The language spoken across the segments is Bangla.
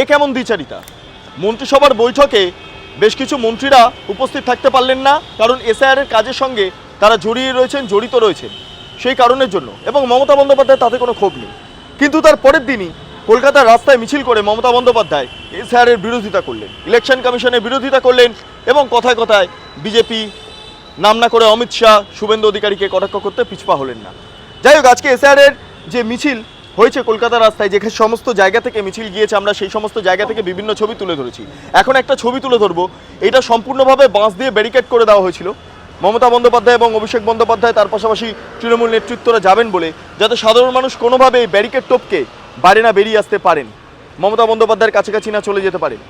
এ কেমন দ্বিচারিতা? মন্ত্রিসভার বৈঠকে বেশ কিছু মন্ত্রীরা উপস্থিত থাকতে পারলেন না, কারণ এসআইআর এর কাজের সঙ্গে তারা জড়িয়ে রয়েছেন, জড়িত রয়েছেন। সেই কারণের জন্য এবং মমতা বন্দ্যোপাধ্যায় তাতে কোনো ক্ষোভ নেই। কিন্তু তার পরের দিনই কলকাতার রাস্তায় মিছিল করে মমতা বন্দ্যোপাধ্যায় এসআইআর এর বিরোধিতা করলেন, ইলেকশন কমিশনের বিরোধিতা করলেন এবং কথায় কথায় বিজেপি, নাম না করে অমিত শাহ, শুভেন্দু অধিকারীকে কটাক্ষ করতে পিছপা হলেন না। যাই হোক, আজকে এসআর এর যে মিছিল হয়েছে কলকাতা রাস্তায়, যেখানে সমস্ত জায়গা থেকে মিছিল গিয়েছে, আমরা সেই সমস্ত জায়গা থেকে বিভিন্ন ছবি তুলে ধরেছি। এখন একটা ছবি তুলে ধরবো, এটা সম্পূর্ণভাবে বাঁশ দিয়ে ব্যারিকেড করে দেওয়া হয়েছিল। মমতা বন্দ্যোপাধ্যায় এবং অভিষেক বন্দ্যোপাধ্যায় তার পাশাপাশি তৃণমূল নেতৃত্বরা যাবেন বলে, যাতে সাধারণ মানুষ কোনোভাবে এই ব্যারিকেড টপকে বাইরে না বেরিয়ে আসতে পারেন। মমতা বন্দ্যোপাধ্যায়ের কাছাকাছি না চলে যেতে পারেন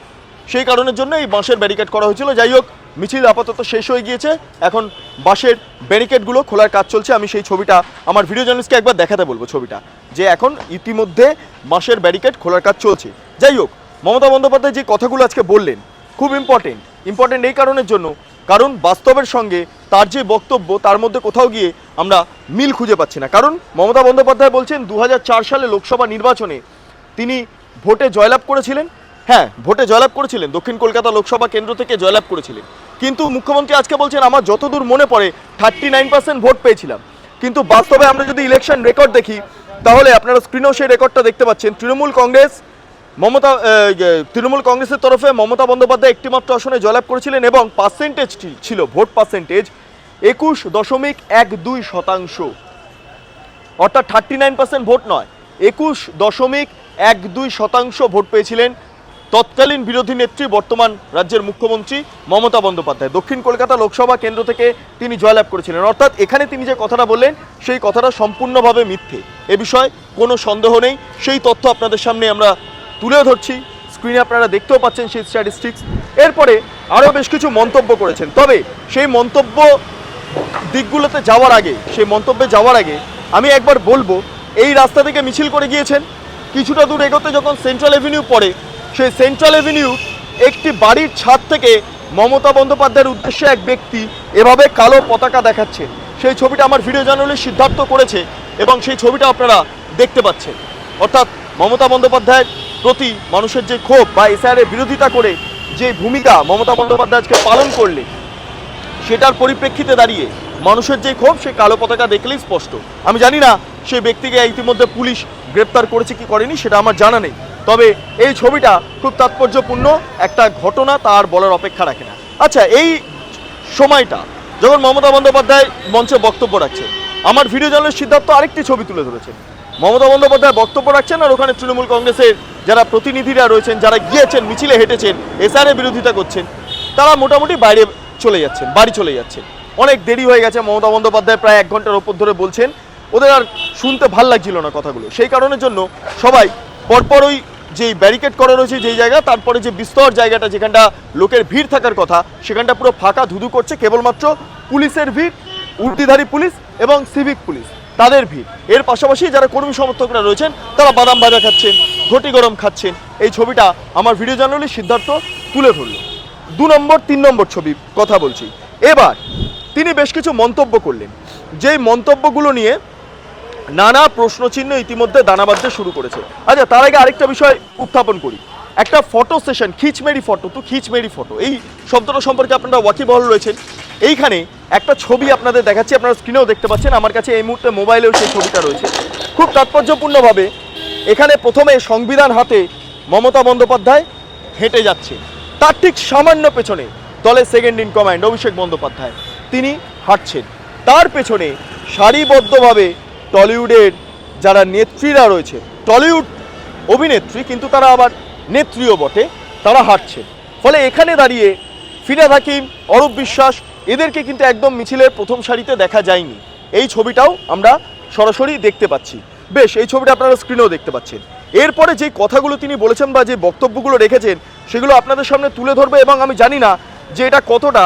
সেই কারণের জন্য এই বাঁশের ব্যারিকেড করা হয়েছিল। যাই হোক মিছিল আপাতত শেষ হয়ে গিয়েছে। এখন বাঁশের ব্যারিকেডগুলো খোলার কাজ চলছে। আমি সেই ছবিটা, আমার ভিডিও জার্নালিস্টকে একবার দেখাতে বলব ছবিটা। যে এখন ইতিমধ্যে বাঁশের ব্যারিকেড খোলার কাজ চলছে। যাই হোক, মমতা বন্দ্যোপাধ্যায় যে কথাগুলো আজকে বললেন, খুব ইম্পর্টেন্ট ইম্পর্টেন্ট এই কারণের জন্য, কারণ বাস্তবের সঙ্গে তার যে বক্তব্য, তার মধ্যে কোথাও গিয়ে আমরা মিল খুঁজে পাচ্ছি না। কারণ মমতা বন্দ্যোপাধ্যায় বলছেন দু হাজার চার সালে লোকসভা নির্বাচনে তিনি ভোটে জয়লাভ করেছিলেন। হ্যাঁ ভোটে জয়লাভ করেছিলেন। দক্ষিণ কলকাতা লোকসভা কেন্দ্র থেকে জয়লাভ করেছিলেন। কিন্তু মুখ্যমন্ত্রী আজকে বলছেন, আমার যতদূর মনে পড়ে থার্টি নাইন পার্সেন্ট ভোট পেয়েছিলাম। কিন্তু বাস্তবে আমরা যদি ইলেকশন রেকর্ড দেখি, তাহলে আপনারা স্ক্রিনেও সেই রেকর্ডটা দেখতে পাচ্ছেন। তৃণমূল কংগ্রেস, মমতা তৃণমূল কংগ্রেসের তরফে মমতা বন্দ্যোপাধ্যায় একটিমাত্র আসনে জয়লাভ করেছিলেন এবং পার্সেন্টেজ ছিল, ভোট পার্সেন্টেজ একুশ দশমিক এক দুই শতাংশ। অর্থাৎ থার্টি নাইন পার্সেন্ট ভোট নয়, একুশ দশমিক এক দুই শতাংশ ভোট পেয়েছিলেন তৎকালীন বিরোধী নেত্রী, বর্তমান রাজ্যের মুখ্যমন্ত্রী মমতা বন্দ্যোপাধ্যায়। দক্ষিণ কলকাতা লোকসভা কেন্দ্র থেকে তিনি জয়লাভ করেছিলেন। অর্থাৎ এখানে তিনি যে কথাটা বললেন, সেই কথাটা সম্পূর্ণভাবে মিথ্যে। এ বিষয়ে কোনো সন্দেহ নেই। সেই তথ্য আপনাদের সামনে আমরা তুলে ধরছি। স্ক্রিনে আপনারা দেখতেও পাচ্ছেন সেই স্ট্যাটিস্টিক্স এরপরে আরও বেশ কিছু মন্তব্য করেছেন। তবে সেই মন্তব্য দিকগুলোতে যাওয়ার আগে, সেই মন্তব্যে যাওয়ার আগে আমি একবার বলব, এই রাস্তা থেকে মিছিল করে গিয়েছেন। কিছুটা দূর এগোতে যখন সেন্ট্রাল এভিনিউ পড়ে সেই সেন্ট্রাল এভিনিউ একটি বাড়ির ছাদ থেকে মমতা বন্দ্যোপাধ্যায়ের উদ্দেশ্যে এক ব্যক্তি এভাবে কালো পতাকা দেখাচ্ছে। সেই ছবিটা আমার ভিডিও জার্নালিস্ট সিদ্ধার্থ করেছে এবং সেই ছবিটা আপনারা দেখতে পাচ্ছেন। অর্থাৎ মমতা বন্দ্যোপাধ্যায়ের প্রতি মানুষের যে ক্ষোভ বা এসআইআর বিরোধিতা করে যে ভূমিকা মমতা বন্দ্যোপাধ্যায় আজকে পালন করলে, সেটার পরিপ্রেক্ষিতে দাঁড়িয়ে মানুষের যে ক্ষোভ সে কালো পতাকা দেখলেই স্পষ্ট। আমি জানি না সেই ব্যক্তিকে ইতিমধ্যে পুলিশ গ্রেপ্তার করেছে কি করেনি, সেটা আমার জানা নেই। তবে এই ছবিটা খুব তাৎপর্যপূর্ণ একটা ঘটনা তার বলার অপেক্ষা রাখে না। আচ্ছা এই সময়টা যখন মমতা বন্দ্যোপাধ্যায় মঞ্চে বক্তব্য রাখছে, আমার ভিডিও জার্নালিস্ট সিদ্ধার্থ আরেকটি ছবি তুলে ধরেছেন। মমতা বন্দ্যোপাধ্যায় বক্তব্য রাখছেন আর ওখানে তৃণমূল কংগ্রেসের যারা প্রতিনিধিরা রয়েছেন, যারা গিয়েছেন, মিছিলে হেঁটেছেন এসআরের বিরোধিতা করছেন, তারা মোটামুটি বাইরে চলে যাচ্ছেন, বাড়ি চলে যাচ্ছেন। অনেক দেরি হয়ে গেছে, মমতা বন্দ্যোপাধ্যায় প্রায় এক ঘণ্টার ওপর ধরে বলছেন, ওদের আর শুনতে ভালো লাগছিল না কথাগুলো। সেই কারণের জন্য সবাই পরপর ওই যেই ব্যারিকেড করা রয়েছে যেই জায়গা, তারপরে যে বিস্তর জায়গাটা যেখানটা লোকের ভিড় থাকার কথা, সেখানটা পুরো ফাঁকা ধুধু করছে কেবলমাত্র পুলিশের ভিড়, উর্দিধারী পুলিশ এবং সিভিক পুলিশ, তাদের ভিড়। এর পাশাপাশি যারা কর্মী সমর্থকরা রয়েছেন, তারা বাদাম ভাজা খাচ্ছেন, ঘটি গরম খাচ্ছেন। এই ছবিটা আমার ভিডিও জার্নালিস্ট সিদ্ধার্থ তুলে ধরলো। দু নম্বর, তিন নম্বর ছবি, কথা বলছি। এবার তিনি বেশ কিছু মন্তব্য করলেন। যেই মন্তব্যগুলো নিয়ে নানা প্রশ্নচিহ্ন ইতিমধ্যে দানা বাঁধতে শুরু করেছে। আচ্ছা তার আগে আরেকটা বিষয় উত্থাপন করি। একটা ফটো সেশন খিচমেরি ফটো তো খিচমেরি ফটো এই শব্দটা সম্পর্কে আপনারা ওয়াকিবহল রয়েছেন। এইখানে একটা ছবি আপনাদের দেখাচ্ছি, আপনারা স্ক্রিনেও দেখতে পাচ্ছেন, আমার কাছে এই মুহূর্তে মোবাইলেও সেই ছবিটা রয়েছে। খুব তাৎপর্যপূর্ণভাবে এখানে প্রথমে সংবিধান হাতে মমতা বন্দ্যোপাধ্যায় হেঁটে যাচ্ছে। তার ঠিক সামান্য পেছনে দলের second in command Abhishek Bandyopadhyay, তিনি হাঁটছেন। তার পেছনে সারিবদ্ধভাবে টলিউডের যারা নেত্রীরা রয়েছে, টলিউড অভিনেত্রী কিন্তু তারা আবার নেত্রীও বটে, তারা হাঁটছেন ফলে এখানে দাঁড়িয়ে ফিরাদ হাকিম, অরূপ বিশ্বাস, এদেরকে কিন্তু একদম মিছিলের প্রথম সারিতে দেখা যায়নি। এই ছবিটাও আমরা সরাসরি দেখতে পাচ্ছি। বেশ, এই ছবিটা আপনারা স্ক্রিনেও দেখতে পাচ্ছেন। এরপরে যে কথাগুলো তিনি বলেছেন বা যে বক্তব্যগুলো রেখেছেন, সেগুলো আপনাদের সামনে তুলে ধরবে এবং আমি জানি না যে এটা কতটা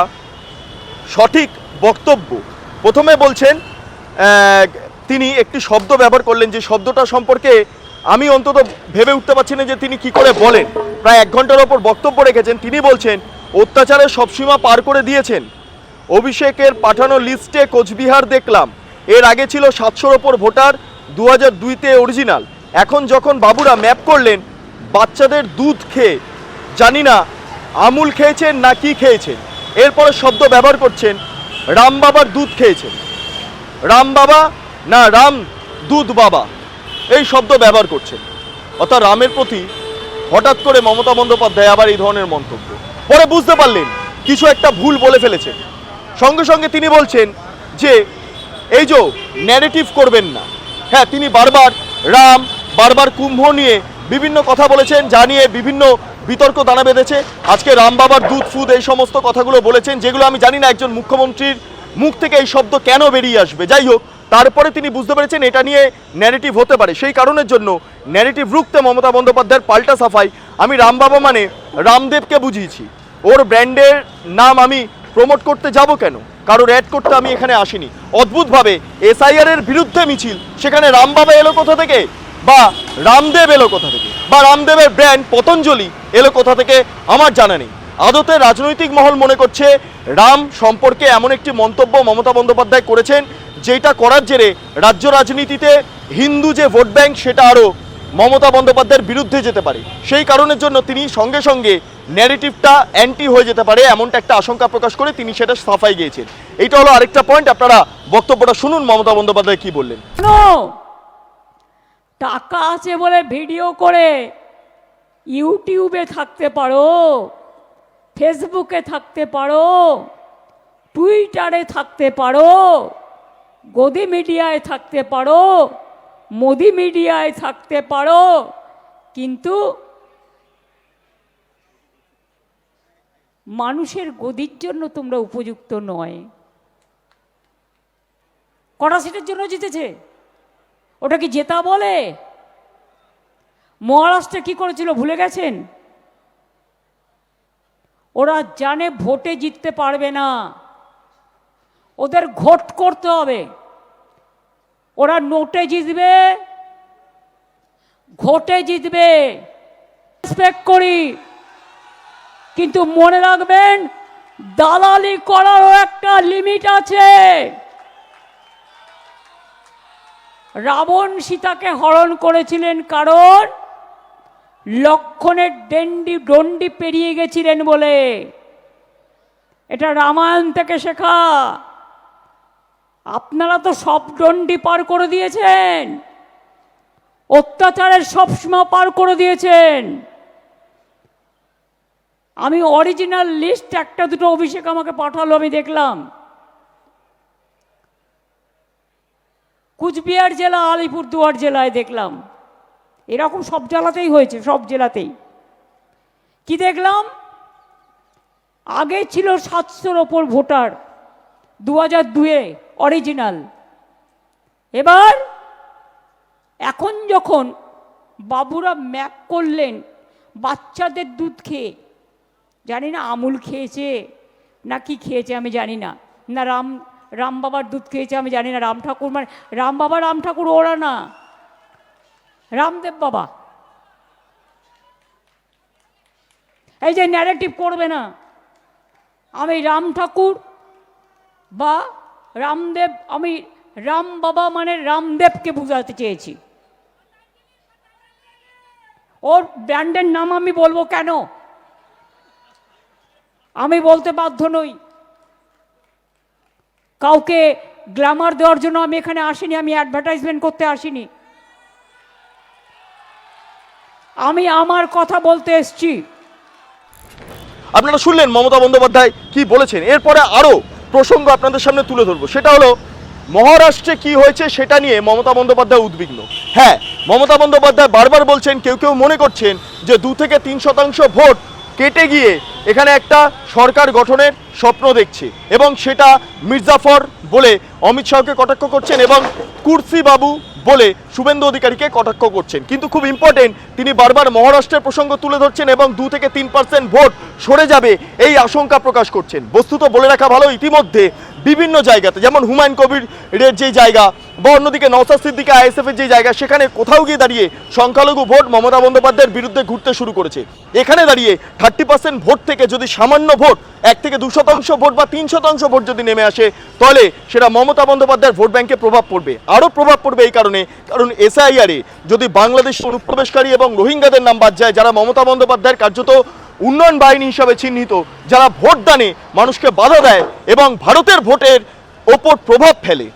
সঠিক বক্তব্য। প্রথমে বলছেন তিনি একটি শব্দ ব্যবহার করলেন যে শব্দটা সম্পর্কে আমি অন্তত ভেবে উঠতে পারছি না যে তিনি কি করে বলেন। প্রায় এক ঘণ্টার ওপর বক্তব্য রেখেছেন। তিনি বলছেন, অত্যাচারের সবসীমা পার করে দিয়েছেন। অভিষেকের পাঠানো লিস্টে কোচবিহার দেখলাম। এর আগে ছিল সাতশোর ওপর ভোটার দু হাজার দুইতে অরিজিনাল। এখন যখন বাবুরা ম্যাপ করলেন, বাচ্চাদের দুধ খেয়ে, জানি না আমুল খেয়েছেন না কি খেয়েছেন। এরপরে শব্দ ব্যবহার করছেন রাম বাবার দুধ খেয়েছেন। রাম বাবা না, রাম দুধ বাবা। এই শব্দ ব্যবহার করছেন অর্থাৎ রামের প্রতি হঠাৎ করে মমতা বন্দ্যোপাধ্যায় আবার এই ধরনের মন্তব্য। পরে বুঝতে পারলেন, কিছু একটা ভুল বলে ফেলেছেন সঙ্গে সঙ্গে তিনি বলছেন যে, এই যে ন্যারেটিভ করবেন না। হ্যাঁ তিনি বারবার রাম, বারবার কুম্ভ নিয়ে বিভিন্ন কথা বলেছেন, যা নিয়ে বিভিন্ন বিতর্ক দানা বেঁধেছে। আজকে রাম বাবার দুধ, ফুদ এই সমস্ত কথাগুলো বলেছেন, যেগুলো আমি জানি না একজন মুখ্যমন্ত্রীর মুখ থেকে এই শব্দ কেন বেরিয়ে আসবে। যাই হোক তারপরে তিনি বুঝতে পেরেছেন এটা নিয়ে ন্যারেটিভ হতে পারে। সেই কারণের জন্য ন্যারেটিভ রুখতে মমতা বন্দ্যোপাধ্যায়ের পাল্টা সাফাই আমি রামবাবা মানে রামদেবকে বুঝিয়েছি। ওর ব্র্যান্ডের নাম আমি প্রমোট করতে যাব কেন? কারোর অ্যাড করতে আমি এখানে আসিনি। অদ্ভুতভাবে এসআইআর এর বিরুদ্ধে মিছিল, সেখানে রামবাবা এলো কোথা থেকে? বা রামদেব এলো কোথা থেকে? বা রামদেবের ব্র্যান্ড পতঞ্জলি এলো কোথা থেকে? আমার জানা নেই। আদতে রাজনৈতিক মহল মনে করছে রাম সম্পর্কে এমন একটি মন্তব্য মমতা বন্দ্যোপাধ্যায় করেছেন যেটা করার জেরে রাজ্য রাজনীতিতে হিন্দু যে ভোট ব্যাংক, সেটা আরও মমতা বন্দ্যোপাধ্যায়ের বিরুদ্ধে যেতে পারে। সেই কারণের জন্য তিনি সঙ্গে সঙ্গে ন্যারেটিভটা অ্যান্টি হয়ে যেতে পারে এমনটা একটা আশঙ্কা প্রকাশ করে তিনি সেটা সাফাই গিয়েছেন। এইটা হলো আরেকটা পয়েন্ট আপনারা বক্তব্যটা শুনুন মমতা বন্দ্যোপাধ্যায় কি বললেন। টাকা আছে বলে ভিডিও করে ইউটিউবে থাকতে পারো ফেসবুকে থাকতে পারো টুইটারে থাকতে পারো গদি মিডিয়ায় থাকতে পারো, মোদি মিডিয়ায় থাকতে পারো, কিন্তু মানুষের গদির জন্য তোমরা উপযুক্ত নয়। কটা সিটের জন্য জিতেছে? ওটা কি জেতা বলে? মহারাষ্ট্রে কি করেছিল ভুলে গেছেন? ওরা জানে ভোটে জিততে পারবে না। ওদের ঘোট করতে হবে। ওরা নোটে জিতবে, ঘোটে জিতবে। রেসপেক্ট করি। কিন্তু মনে রাখবেন, দালালি করারও একটা লিমিট আছে। রাবণ সীতাকে হরণ করেছিলেন কারণ লক্ষণের ডেন্ডি ডন্ডি পেরিয়ে গেছিলেন বলে। এটা রামায়ণ থেকে শেখা। আপনারা তো সব ডন্ডি পার করে দিয়েছেন। অত্যাচারের সব সীমা পার করে দিয়েছেন। আমি অরিজিনাল লিস্ট একটা দুটো অভিষেক আমাকে পাঠালো, আমি দেখলাম। কুচবিহার জেলা, আলিপুরদুয়ার জেলায় দেখলাম। এরকম সব জেলাতেই হয়েছে, সব জেলাতেই। কি দেখলাম? আগে ছিল সাতশোর ওপর ভোটার দু হাজার দুয়ে অরিজিনাল এবার, এখন যখন বাবুরা ম্যাপ করলেন, বাচ্চাদের দুধ খেয়ে, জানি না আমুল খেয়েছে না কি খেয়েছে আমি জানি না না রাম রাম বাবার দুধ খেয়েছে আমি জানি না, রাম ঠাকুর মানে রাম বাবা, রাম ঠাকুর, ওরা না, রামদেব বাবা। এই যে ন্যারেটিভ করবে না, আমি রাম ঠাকুর বা রামদেব, আমি রাম বাবা মানে রামদেবকে বোঝাতে চেয়েছি। ওর ব্র্যান্ডের নাম আমি বলব কেন? আমি বলতে বাধ্য নই। কাউকে গ্ল্যামার দেওয়ার জন্য আমি এখানে আসিনি, আমি অ্যাডভার্টাইজমেন্ট করতে আসিনি। আমি আমার কথা বলতে এসছি। আপনারা শুনলেন মমতা বন্দ্যোপাধ্যায় কি বলেছেন? এরপরে আরও প্রসঙ্গ আপনাদের সামনে তুলে ধরবো। সেটা হলো, মহারাষ্ট্রে কি হয়েছে সেটা নিয়ে মমতা বন্দ্যোপাধ্যায় উদ্বিগ্ন। হ্যাঁ মমতা বন্দ্যোপাধ্যায় বারবার বলছেন, কেউ কেউ মনে করছেন যে দু থেকে তিন শতাংশ ভোট কেটে গিয়ে এখানে একটা সরকার গঠনের স্বপ্ন দেখছে। এবং সেটা মির্জাফর বলে অমিত শাহকে কটাক্ষ করছেন এবং কুর্সি বাবু বলে শুভেন্দু অধিকারীকে কটাক্ষ করছেন। কিন্তু খুব ইম্পর্টেন্ট তিনি বারবার মহারাষ্ট্রের প্রসঙ্গ তুলে ধরছেন এবং দু থেকে তিন পার্সেন্ট ভোট সরে যাবে এই আশঙ্কা প্রকাশ করছেন। বস্তুত বলে রাখা ভালো, ইতিমধ্যে বিভিন্ন জায়গাতে, যেমন হুমায়ুন কবির এর যে জায়গা বা অন্যদিকে নওসাদ সিদ্দিকে আইএসএফ এর যে জায়গা, সেখানে কোথাও গিয়ে দাঁড়িয়ে সংখ্যালঘু ভোট মমতা বন্দ্যোপাধ্যায়ের বিরুদ্ধে ঘুরতে শুরু করেছে। এখানে দাঁড়িয়ে থার্টি পার্সেন্ট ভোট থেকে যদি সামান্য ভোট, এক থেকে দু শতাংশ ভোট বা তিন শতাংশ ভোট যদি নেমে আসে, তাহলে সেটা মমতা বন্দ্যোপাধ্যায়ের ভোট ব্যাংকে প্রভাব পড়বে। আরও প্রভাব পড়বে এই কারণে, কারণ এসআইআরে যদি বাংলাদেশ অনুপ্রবেশকারী এবং রোহিঙ্গাদের নাম বাদ যায়, যারা মমতা বন্দ্যোপাধ্যায়ের কার্যত উন্নয়ন বাহিনী হিসাবে চিহ্নিত, যারা ভোট দানে মানুষকে বাধা দেয় এবং ভারতের ভোটের ওপর প্রভাব ফেলে।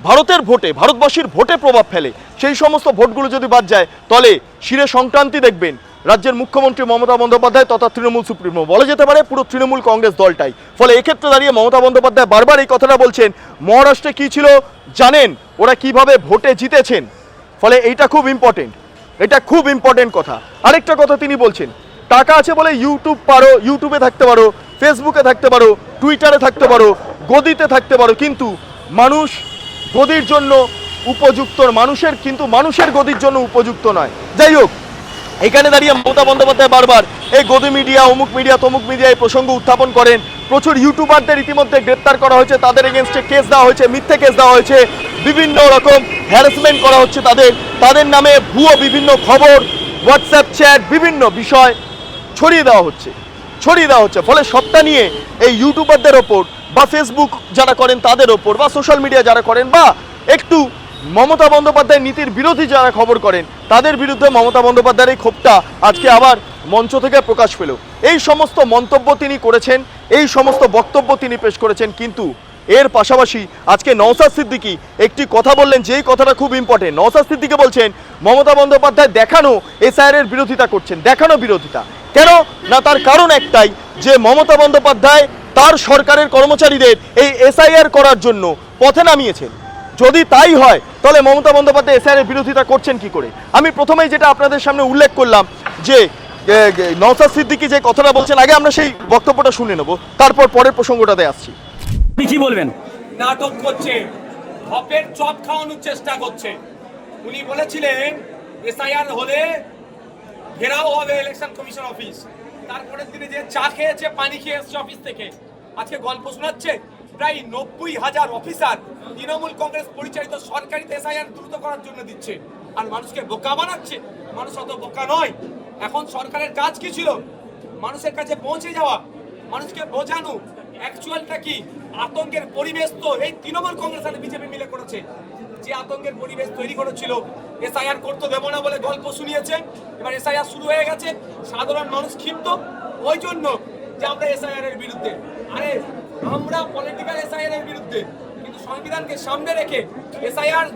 ভারতের ভোটে, ভারতবাসীর ভোটে প্রভাব ফেলে। সেই সমস্ত ভোটগুলো যদি বাদ যায়, তাহলে শিরে সংক্রান্তি দেখবেন। রাজ্যের মুখ্যমন্ত্রী মমতা বন্দ্যোপাধ্যায় তথা তৃণমূল সুপ্রিমো। বলা যেতে পারে, পুরো তৃণমূল কংগ্রেস দলটাই। ফলে এক্ষেত্রে দাঁড়িয়ে মমতা বন্দ্যোপাধ্যায় বারবার এই কথাটা বলছেন, মহারাষ্ট্রে কি ছিল জানেন? ওরা কীভাবে ভোটে জিতেছেন? ফলে এইটা খুব ইম্পর্টেন্ট এটা খুব ইম্পর্টেন্ট কথা। আরেকটা কথা তিনি বলছেন টাকা আছে বলে ইউটিউব পারো ইউটিউবে থাকতে পারো ফেসবুকে থাকতে পারো টুইটারে থাকতে পারো, গদিতে থাকতে পারো, কিন্তু মানুষ গদির জন্য উপযুক্ত মানুষের, কিন্তু মানুষের গদির জন্য উপযুক্ত নয়। যাই হোক, এখানে দাঁড়িয়ে মমতা বন্দ্যোপাধ্যায় বারবার এই গদি মিডিয়া অমুক মিডিয়া তমুক মিডিয়া এই প্রসঙ্গ উত্থাপন করেন। প্রচুর ইউটিউবারদের ইতিমধ্যে গ্রেপ্তার করা হয়েছে, তাদের এগেনস্টে কেস দেওয়া হয়েছে, মিথ্যে কেস দেওয়া হয়েছে। বিভিন্ন রকম হ্যারাসমেন্ট করা হচ্ছে তাদের। তাদের নামে ভুয়ো বিভিন্ন খবর হোয়াটসঅ্যাপ চ্যাট বিভিন্ন বিষয়। ছড়িয়ে দেওয়া হচ্ছে, ছড়িয়ে দেওয়া হচ্ছে। ফলে সবটা নিয়ে এই ইউটিউবারদের ওপর বা ফেসবুক যারা করেন তাদের ওপর বা সোশ্যাল মিডিয়া যারা করেন বা একটু মমতা বন্দ্যোপাধ্যায়ের নীতির বিরোধী যারা খবর করেন, তাদের বিরুদ্ধে মমতা বন্দ্যোপাধ্যায়ের এই ক্ষোভটা আজকে আবার মঞ্চ থেকে প্রকাশ পেল। এই সমস্ত মন্তব্য তিনি করেছেন, এই সমস্ত বক্তব্য তিনি পেশ করেছেন, কিন্তু এর পাশাপাশি আজকে নওসাদ সিদ্দিকী একটি কথা বললেন, যেই কথাটা খুব ইম্পর্টেন্ট নওসাদ সিদ্দিকী বলছেন, মমতা বন্দ্যোপাধ্যায় দেখানো এসআইআর বিরোধিতা করছেন, দেখানো বিরোধিতা। কেন? না তার কারণ একটাই যে মমতা বন্দ্যোপাধ্যায় তার সরকারের কর্মচারীদের এই এসআইআর করার জন্য পথে নামিয়েছেন। যদি তাই হয় তাহলে মমতা বন্দ্যোপাধ্যায় এসআইআর বিরোধিতা করছেন কি করে? আমি প্রথমেই যেটা আপনাদের সামনে উল্লেখ করলাম যে নওসাদ সিদ্দিকি যে কথাটা বলছেন আগে আমরা সেই বক্তব্যটা শুনে নেব তারপর পরের প্রসঙ্গটাতে আসছি। আপনি কি বলবেন? নাটক করছে হপের চপ খাওয়ানোর চেষ্টা করছে। উনি বলেছিলেন এসআইআর হলে ঘেরাও হবে ইলেকশন কমিশন অফিস তারপরের দিনে যে চা খেয়েছে, পানি খেয়ে এসছে অফিস থেকে। আজকে গল্প শোনাচ্ছে প্রায় নব্বই হাজার অফিসার তৃণমূল কংগ্রেস পরিচালিত সরকারিতে এসআইআর দ্রুত করার জন্য দিচ্ছে। আর মানুষকে বোকা বানাচ্ছে। মানুষ অত বোকা নয়। এখন সরকারের কাজ কি ছিল? মানুষের কাছে পৌঁছে যাওয়া। মানুষকে বোঝানো। অ্যাকচুয়ালটা কি? আতঙ্কের পরিবেশ তো এই তৃণমূল কংগ্রেস আর বিজেপি মিলে করেছে। যে আতঙ্কের পরিবেশ তৈরি করেছিল, এসআইআর করতে দেবো না বলে গল্প শুনিয়েছে। এবার এসআইআর শুরু হয়ে গেছে, সাধারণ মানুষ ক্ষিপ্ত। ওই জন্য যে আমরা এসআইআর এর বিরুদ্ধে। আরে, আমরা পলিটিক্যাল এসআইআর এর বিরুদ্ধে। কিন্তু সংবিধানকে সামনে রেখে এসআইআর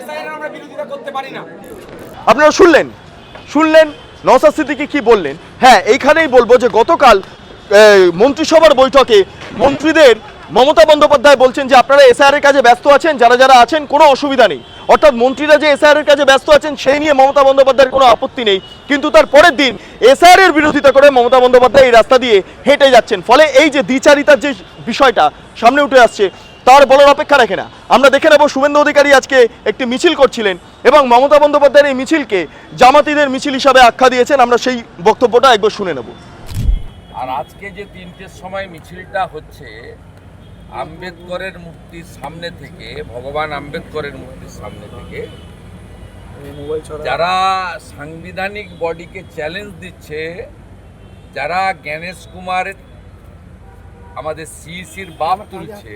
এসআইআর আমরা বিরোধিতা করতে পারি না। আপনারা শুনলেন? শুনলেন? নওসাদ সিদ্দিকী কি বললেন? হ্যাঁ এইখানেই বলব যে গতকাল মন্ত্রিসভার বৈঠকে মন্ত্রীদের মমতা বন্দ্যোপাধ্যায় বলছেন যে আপনারা এসআর এর কাজে ব্যস্ত আছেন, যারা যারা আছেন, কোনো অসুবিধা নেই। অর্থাৎ মন্ত্রীরা যে এসআর এর কাজে ব্যস্ত আছেন, সেই নিয়ে মমতা বন্দ্যোপাধ্যায়ের কোনো আপত্তি নেই। কিন্তু তার পরের দিন এসআর এর বিরোধিতা করে মমতা বন্দ্যোপাধ্যায় এই রাস্তা দিয়ে হেঁটে যাচ্ছেন। ফলে এই যে দ্বিচারিতার যে বিষয়টা সামনে উঠে আসছে, তার বলার অপেক্ষা রাখে না। আমরা দেখে নেব শুভেন্দু অধিকারী আজকে একটি মিছিল করছিলেন এবং মমতা বন্দ্যোপাধ্যায়ের এই মিছিলকে জামাতিদের মিছিল হিসাবে আখ্যা দিয়েছেন। আমরা সেই বক্তব্যটা একবার শুনে নেব। আর আজকে যে তিনটের সময় মিছিলটা হচ্ছে আম্বেদকরের মূর্তির সামনে থেকে ভগবান আম্বেদকরের মূর্তির সামনে থেকে যারা সাংবিধানিক বডিকে চ্যালেঞ্জ দিচ্ছে যারা জ্ঞানেশ কুমার আমাদের সিইসির বাপ তুলছে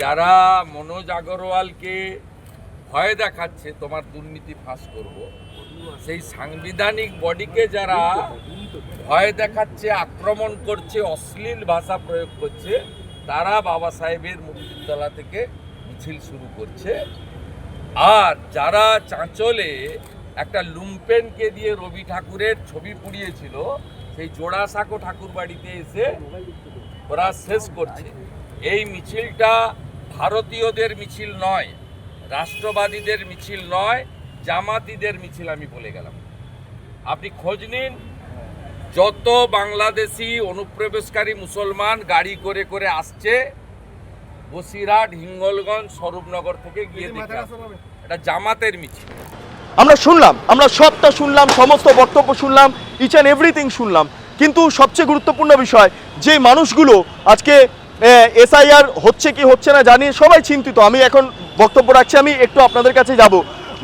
যারা মনোজ আগরওয়ালকে ভয় দেখাচ্ছে তোমার দুর্নীতি ফাঁস করব সেই সাংবিধানিক বডিকে যারা ভয় দেখাচ্ছে আক্রমণ করছে অশ্লীল ভাষা প্রয়োগ করছে তারা বাবা সাহেবের মুক্তিতলা থেকে মিছিল শুরু করছে। আর যারা চাঁচলে একটা লুম্পেনকে দিয়ে রবি ঠাকুরের ছবি পুড়িয়েছিল, সেই জোড়াসাঁকো ঠাকুর বাড়িতে এসে ওরা শেষ করছে। এই মিছিলটা ভারতীয়দের মিছিল নয়, রাষ্ট্রবাদীদের মিছিল নয়, জামাতিদের মিছিল আমি বলে গেলাম। আপনি খোঁজ নিন যত বাংলাদেশি অনুপ্রবেশকারী মুসলমান গাড়ি করে করে আসছে বসিরহাট হিঙ্গলগঞ্জ স্বরূপনগর থেকে গিয়ে দেখে এটা জামাতের মিছিল। আমরা শুনলাম আমরা সবটা শুনলাম সমস্ত বক্তব্য শুনলাম ইচ অ্যান্ড এভরিথিং শুনলাম। কিন্তু সবচেয়ে গুরুত্বপূর্ণ বিষয় যে মানুষগুলো আজকে এসআইআর হচ্ছে কি হচ্ছে না জানি সবাই চিন্তিত। আমি এখন বক্তব্য রাখছি আমি একটু আপনাদের কাছে যাব।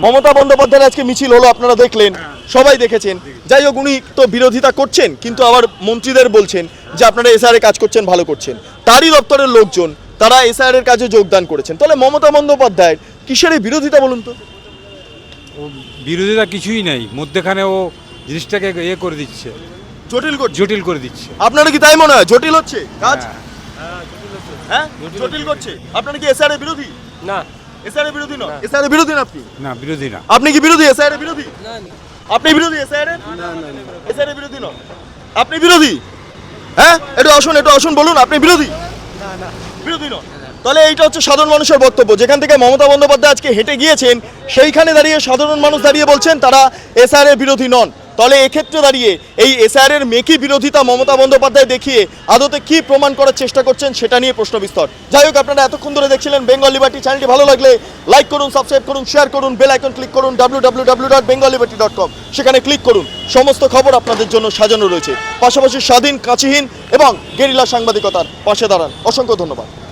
মমতা বন্দ্যোপাধ্যায়ের আজকে মিছিল হলো আপনারা দেখলেন। সবাই দেখেছেন। যাই হোক উনি তো বিরোধিতা করছেন কিন্তু আবার মন্ত্রীদের বলছেন যে আপনারা এসআইআর কাজ করছেন ভালো করছেন। তারই দপ্তরের লোকজন তারা এসআইআর এর কাজে যোগদান করেছেন। তাহলে মমতা বন্দ্যোপাধ্যায়ের কিসের এই বিরোধিতা বলুন তো? বিরোধিতা কিছুই নেই মধ্যেখানে ও জিনিসটাকে ইয়ে করে দিচ্ছে। জটিল করছে। জটিল করে দিচ্ছে। আপনারা কি তাই মনে হয়? জটিল হচ্ছে? কাজ? হ্যাঁ। জটিল করছে। আপনারা কি এসআর এর বিরোধী? না। এসআর এর বিরোধী নন এসআর এর বিরোধী না আপনি? না বিরোধী না। আপনি কি বিরোধী? এসআর এর বিরোধী? আপনি বিরোধী বিরোধী নন আপনি বিরোধী? হ্যাঁ? একটু আসুন একটু আসুন বলুন আপনি বিরোধী? বিরোধী নন তাহলে এইটা হচ্ছে সাধারণ মানুষের বক্তব্য। যেখান থেকে মমতা বন্দ্যোপাধ্যায় আজকে হেঁটে গিয়েছেন সেইখানে দাঁড়িয়ে সাধারণ মানুষ দাঁড়িয়ে বলছেন তারা এসআর বিরোধী নন। তাহলে এক্ষেত্রে দাঁড়িয়ে এই এসআর এর মেকি বিরোধিতা মমতা বন্দ্যোপাধ্যায় দেখিয়ে আদতে কি প্রমাণ করার চেষ্টা করছেন সেটা নিয়ে প্রশ্ন বিস্তর। যাই হোক, আপনারা এতক্ষণ ধরে দেখছিলেন বেঙ্গল লিবার্টি চ্যানেলটি ভালো লাগলে লাইক করুন সাবস্ক্রাইব করুন শেয়ার করুন বেল আইকন ক্লিক করুন W W W dot Bengal Liberty dot com সেখানে ক্লিক করুন। সমস্ত খবর আপনাদের জন্য সাজানো রয়েছে। পাশাপাশি স্বাধীন, কাঁচিহীন এবং গেরিলা সাংবাদিকতার পাশে দাঁড়ান। অসংখ্য ধন্যবাদ।